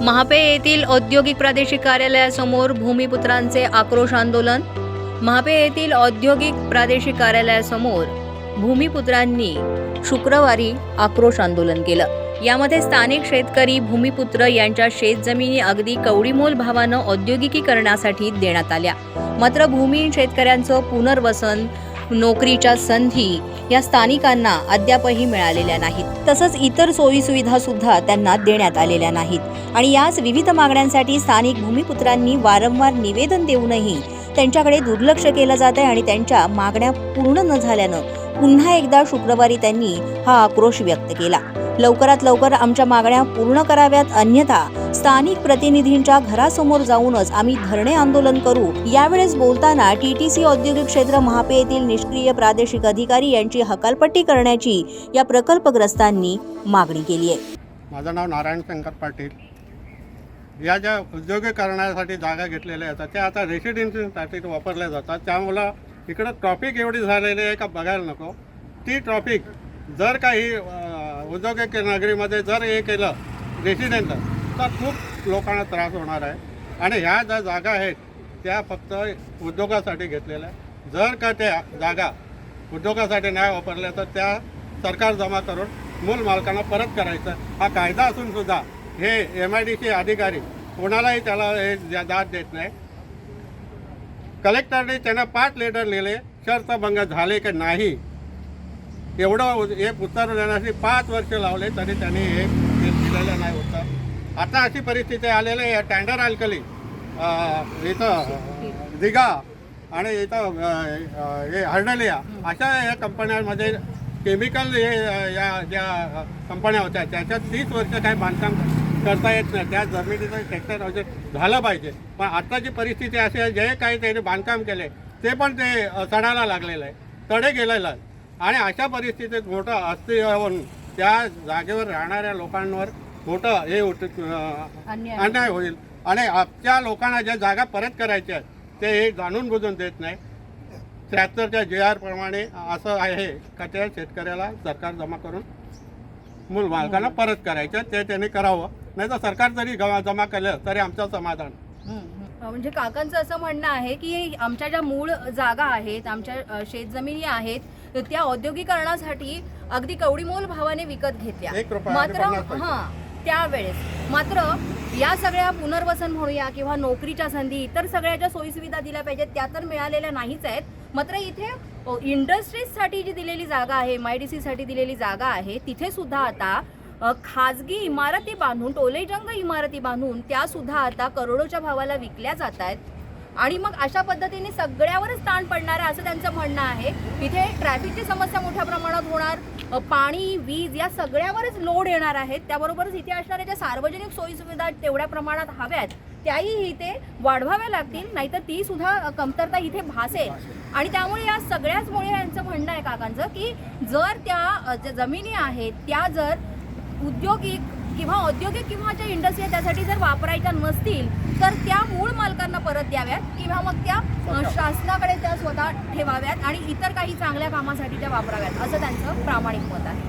महापे येथील औद्योगिक प्रादेशिक कार्यालयासमोर भूमिपुत्रांचे आक्रोश आंदोलन. महापे येथील औद्योगिक प्रादेशिक कार्यालयासमोर भूमिपुत्रांनी शुक्रवारी आक्रोश आंदोलन केलं. यामध्ये स्थानिक शेतकरी भूमिपुत्र यांच्या शेतजमिनी अगदी कवडीमोल भावानं औद्योगिकीकरणासाठी देण्यात आल्या. मात्र भूमिहीन शेतकऱ्यांचं पुनर्वसन नोकरीच्या संधी या स्थानिकांना अद्यापही मिळालेल्या नाहीत. तसंच इतर सोयीसुविधा सुद्धा त्यांना देण्यात आलेल्या नाहीत. आणि याच विविध मागण्यांसाठी स्थानिक भूमिपुत्रांनी वारंवार निवेदन देऊनही त्यांच्याकडे दुर्लक्ष केलं जात आहे आणि त्यांच्या मागण्या पूर्ण न झाल्यानं पुन्हा एकदा शुक्रवारी त्यांनी हा आक्रोश व्यक्त केला. लवकरात लवकर आमच्या मागण्या पूर्ण कराव्यात. अन्यथा स्थानिक प्रतिनिधींच्या घरासमोर जाऊनच आम्ही धरणे आंदोलन करू. यावेळेस बोलताना टीटीसी औद्योगिक क्षेत्र महापे येथील निष्क्रिय प्रादेशिक अधिकारी यांची हकालपट्टी करण्याची या प्रकल्पग्रस्तांनी मागणी केली आहे. माझं नाव नारायण शंकर पाटील. या ज्या उद्योगीकरणासाठी जागा घेतलेल्या आहेत त्या आता रेसिडेन्सीसाठी वापरल्या जातात. त्यामुळं इकडं ट्रॉफिक एवढी झालेली आहे का बघायला नको. ती ट्रॉफिक जर काही औद्योगिक नगरीमध्ये जर हे केलं रेसिडेंट तर खूप लोकांना त्रास होणार आहे. आणि ह्या ज्या जागा आहेत त्या फक्त उद्योगासाठी घेतलेल्या जर का त्या जागा उद्योगासाठी नाही वापरल्या तर त्या सरकार जमा करून मूल मालकांना परत करायचं. हा कायदा असून सुद्धा हे एम आय डी सी अधिकारी कोणालाही त्याला हे दाद देत नाही. कलेक्टरने त्यांना पाच लेटर लिहिले शर्तभंग झाले की नाही? एवढं एक हे उत्तर देण्यासाठी पाच वर्ष लावले तरी त्यांनी हे दिलेलं नाही होतं. आता अशी परिस्थिती आलेली आहे टँडर अल्कली. इथं दिघा आणि इथं हे हर्डलिया अशा या कंपन्यांमध्ये केमिकल हे या ज्या कंपन्या होत्या त्याच्यात तीस वर्ष काही बांधकाम करता येत नाही. त्या जमिनीचं सेक्टर वगैरे झालं पाहिजे. पण आत्ताची परिस्थिती अशी आहे जे काही त्यांनी बांधकाम केले ते पण ते चढायला लागलेलं आहे. तडे गेलेलं आहे. आणि अशा परिस्थितीत मोठं अस्थिर होऊन त्या जागेवर राहणाऱ्या लोकांवर मोठं हे अन्याय होईल. आणि आमच्या लोकांना ज्या जागा परत करायच्या आहेत ते हे जाणून बुजून देत नाही. त्र्याहत्तरच्या जे आर प्रमाणे असं आहे का त्या शेतकऱ्याला सरकार जमा करून मूल मालकांना परत करायचं ते त्यांनी करावं. नाही तर सरकार जरी जमा केलं तरी आमचं समाधान. म्हणजे काकांचं असं म्हणणं आहे की आमच्या ज्या मूळ जागा आहेत आमच्या शेतजमिनी आहेत तर त्या औद्योगिकरणासाठी अगदी कवडीमोल भावाने विकत घेतल्या. मात्र. हा त्यावेळेस. मात्र या सगळ्या पुनर्वसन म्हणूया किंवा नोकरीच्या संधी इतर सगळ्या ज्या सोयीसुविधा दिल्या पाहिजेत त्या तर मिळालेल्या नाहीच आहेत. मात्र इथे इंडस्ट्रीजसाठी जी दिलेली जागा आहे एम आय डी साठी दिलेली जागा आहे तिथे सुद्धा आता खाजगी इमारती बांधून टोलेजंग इमारती बांधून त्या सुद्धा आता करोडोच्या भावाला विकल्या जात आहेत. आणि मग अशा पद्धतीने सगळ्यावरच ताण पडणार आहे असं त्यांचं म्हणणं आहे. इथे ट्रॅफिकची समस्या मोठ्या प्रमाणात होणार. पाणी वीज या सगळ्यावरच लोड येणार आहेत. त्याबरोबरच इथे असणाऱ्या ज्या सार्वजनिक सोयीसुविधा तेवढ्या प्रमाणात हव्यात त्याही इथे वाढवाव्या लागतील. नाहीतर ती सुद्धा कमतरता इथे भासेल. आणि त्यामुळे या सगळ्याचमुळे यांचं म्हणणं आहे काकांचं की जर त्या ज्या जमिनी आहेत त्या जर उद्योगिक किंवा औद्योगिक किंवा ज्या इंडस्ट्री आहे त्यासाठी जर वापरायच्या नसतील तर त्या मूळ मालकांना परत द्याव्यात किंवा मग त्या अ, शासनाकडे त्या स्वतः ठेवाव्यात आणि इतर काही चांगल्या कामासाठी त्या वापराव्यात असं त्यांचं प्रामाणिक मत आहे.